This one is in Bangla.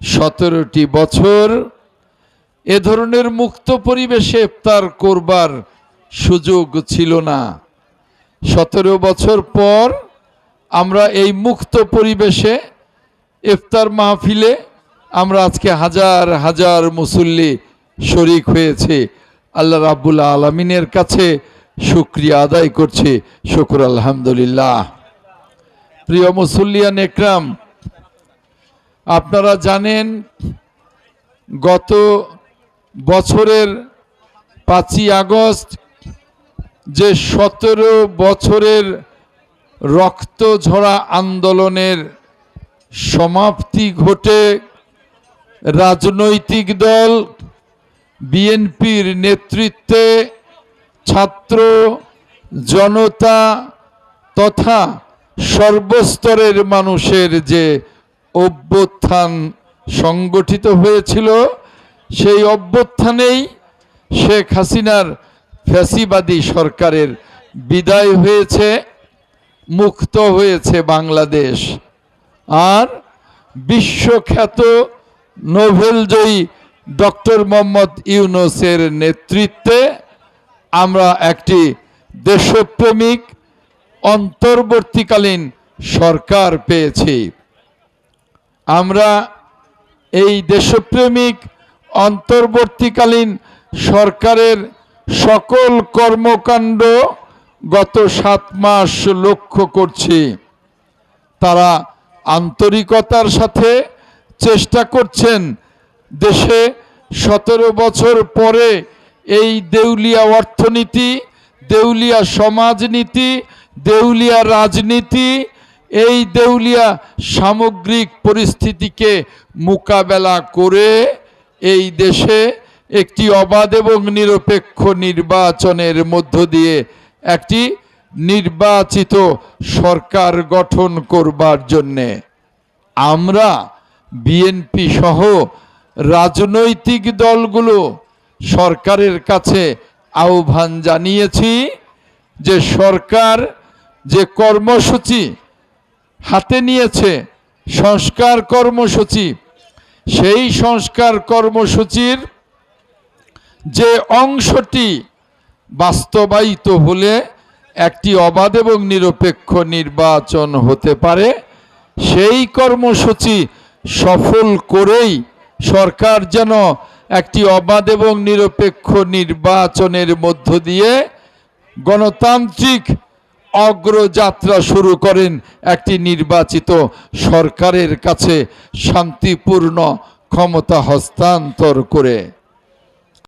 সতেরোটি বছর এ ধরনের মুক্ত পরিবেশে ইফতার করবার সুযোগ ছিল না। সতেরো বছর পর আমরা এই মুক্ত পরিবেশে ইফতার মাহফিলে আমরা আজকে হাজার হাজার মুসল্লি শরিক হয়েছে। আল্লাহ রাব্বুল আলমিনের কাছে শুক্রিয়া আদায় করছে। শুকুর আলহামদুলিল্লাহ। প্রিয় মুসল্লিয়ান একরাম আপনারা জানেন, গত বছরের পাঁচই আগস্ট যে সতেরো বছরের রক্ত ঝরা আন্দোলনের সমাপ্তি ঘটে, রাজনৈতিক দল বিএনপির নেতৃত্বে ছাত্র জনতা তথা সর্বস্তরের মানুষের যে অভ্যুত্থান সংগঠিত হয়েছিল, সেই অভ্যুত্থানেই শেখ হাসিনার ফ্যাসিবাদী সরকারের বিদায় হয়েছে, মুক্ত হয়েছে বাংলাদেশ। আর বিশ্বখ্যাত নোবেলজয়ী ডক্টর মোহাম্মদ ইউনুসের নেতৃত্বে আমরা একটি দেশপ্রেমিক, অন্তর্বর্তীকালীন সরকার পেয়েছি। আমরা এই দেশপ্রেমিক অন্তর্বর্তীকালীন সরকারের সকল কর্মকাণ্ড গত সাত মাস লক্ষ্য করছি। তারা আন্তরিকতার সাথে চেষ্টা করছেন দেশে সতেরো বছর পরে এই দেউলিয়া অর্থনীতি, দেউলিয়া সমাজনীতি, দেউলিয়া রাজনীতি এই দেউলিয়া সামগ্রিক পরিস্থিতিকে মোকাবেলা করে এই দেশে একটি অবাধ এবং নিরপেক্ষ নির্বাচনের মধ্য দিয়ে একটি নির্বাচিত সরকার গঠন করবার জন্যে আমরা বিএনপি সহ রাজনৈতিক দলগুলো সরকারের কাছে আহ্বান জানিয়েছি যে সরকার যে কর্মসূচি হাতে নিয়েছে সংস্কার কর্মসূচি। সেই সংস্কার কর্মসূচির যে অংশটি বাস্তবায়িত হলে একটি অবাধ এবং নিরপেক্ষ নির্বাচন হতে পারে, সেই কর্মসূচি সফল করেই সরকার যেন একটি অবাধ এবং নিরপেক্ষ নির্বাচনের মধ্য দিয়ে গণতান্ত্রিক অগ্রযাত্রা শুরু করেন একটি নির্বাচিত সরকারের কাছে শান্তিপূর্ণ ক্ষমতা হস্তান্তর করে।